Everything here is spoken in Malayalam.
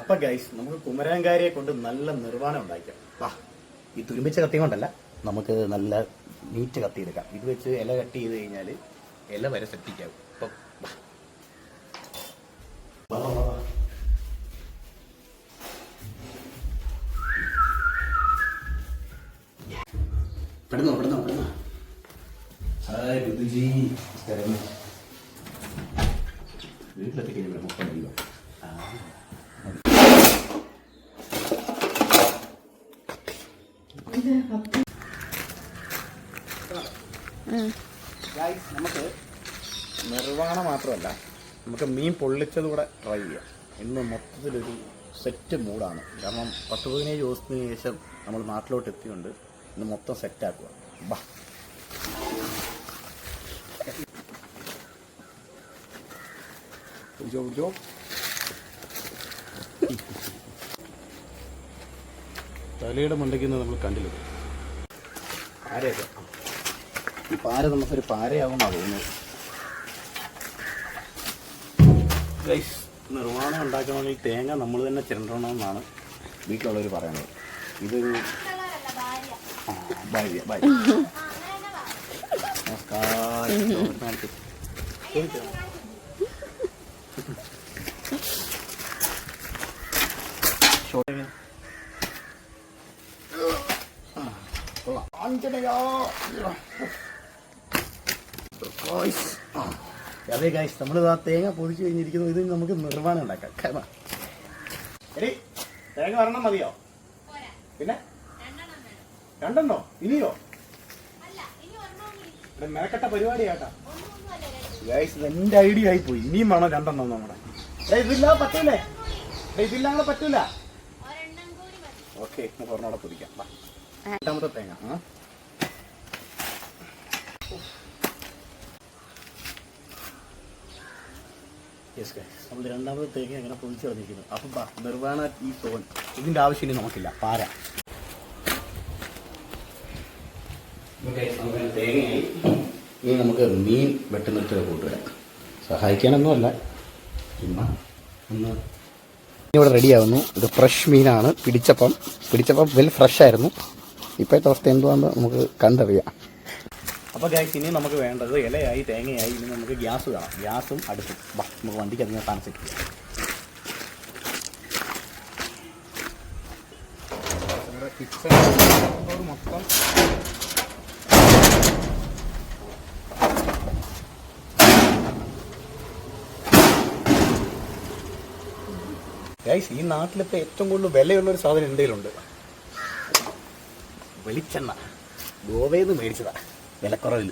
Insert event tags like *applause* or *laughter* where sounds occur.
അപ്പൊ ഗൈസ് നമുക്ക് കുമരാങ്കാരിയെ കൊണ്ട് നല്ല നിർവാണം ഉണ്ടാക്കാം വാ ഈ തുരുമ്പിച്ച കത്തി കൊണ്ടല്ല നമുക്ക് നല്ല നീറ്റ് കത്തി എടുക്കാം. ഇത് വെച്ച് ഇല കട്ട് ചെയ്ത് കഴിഞ്ഞാൽ ഇല വരെ സെറ്റിക്കാവും. പെടുന്നോ പെടുന്നോ പെടുന്നോ. ഹായ് ഋതുജി നമസ്കാരം. വീട്ടിലെത്തി കഴിഞ്ഞാൽ മുപ്പത് രൂപ. ആ. നമുക്ക് നിർവാണം മാത്രമല്ല നമുക്ക് മീൻ പൊള്ളിച്ചത് കൂടെ ട്രൈ ചെയ്യാം. ഇന്ന് മൊത്തത്തിലൊരു സെറ്റ് മൂഡാണ് കാരണം പത്ത് പതിനേഴ് ദിവസത്തിന് ശേഷം നമ്മൾ നാട്ടിലോട്ട് എത്തിയുണ്ട് ഇന്ന് മൊത്തം സെറ്റാക്കുക ബാ. ജോ ജോ. തലയുടെ മണ്ടയ്ക്കുന്ന നമ്മൾ കണ്ടില്ല? പാരയൊക്കെ ഈ പാര നമുക്കൊരു പാരയാകുമെന്നാണ് തോന്നുന്നത്. ഗൈസ് നിർമ്മാണം ഉണ്ടാക്കണമെങ്കിൽ തേങ്ങ നമ്മൾ തന്നെ ചിരണ്ടണമെന്നാണ് വീട്ടിലുള്ളവർ പറയുന്നത്. ഇത് ഭാര്യ ഭാര്യ. നമസ്കാരം. *laughs* ഗായ്സ്. അതെ ഗൈസ് നമ്മൾ ആ തേങ്ങ പൊതിച്ച് കഴിഞ്ഞിരിക്കുന്നു. ഇത് നമുക്ക് നിർവാണം ഉണ്ടാക്കാം. കാരണം എടി തേങ്ങ വരണം മതിയോ? പിന്നെ? രണ്ടെണ്ണോ ഇനിയോ? ഇവിടെ മെനക്കെട്ട പരിപാടിയാട്ടാ. ഗൈസ് ഇത് എന്റെ ഐഡിയ ആയി പോയി ഇനിയും വേണം രണ്ടെണ്ണം നമ്മുടെ. ഇതില്ലാതെ പറ്റൂലേ? ഇതില്ലാതെ പറ്റൂല? ഓക്കെ പറഞ്ഞോടെ പൊതിക്കാം. രണ്ടാമത്തെ തേങ്ങ. ആ? യെസ് നമ്മൾ രണ്ടാമത്തെ തേങ്ങ അങ്ങനെ പൊതിച്ച് വന്നിരിക്കുന്നു. അപ്പം ബാ നിർവാണ ഈ സോൺ ഇതിന്റെ ആവശ്യം ഇനി നമുക്കില്ല. പാര. തേങ്ങയായി. ഇനി നമുക്ക് മീൻ വെട്ടുന്നിട്ട് കൂട്ടുവരാം സഹായിക്കാനൊന്നുമല്ല. ചുമ്മാ ഒന്ന് ഇവിടെ റെഡിയാവുന്നു ഇത് ഫ്രഷ് മീനാണ്. പിടിച്ചപ്പം പിടിച്ചപ്പം വെൽ ഫ്രഷ് ആയിരുന്നു. ഇപ്പോഴത്തെ അവസ്ഥ എന്തുവാന്ന് നമുക്ക് കണ്ടറിയാം. അപ്പോൾ ഗൈസ് ഇനി നമുക്ക് വേണ്ടത് ഇലയായി തേങ്ങയായി ഇനി നമുക്ക് ഗ്യാസ് വേണം ഗ്യാസും അടുപ്പും. വാ നമുക്ക് വണ്ടിക്ക് അതിനെ സാധനം സെറ്റ് ചെയ്യാം. മൊത്തം ഗൈസ് ഈ നാട്ടിലിപ്പോൾ ഏറ്റവും കൂടുതൽ വിലയുള്ള ഒരു സാധനം എന്തെങ്കിലുമുണ്ട് വെളിച്ചെണ്ണ. ഗോവയിൽ നിന്ന് മേടിച്ചതാ. വിലക്കുറവിൽ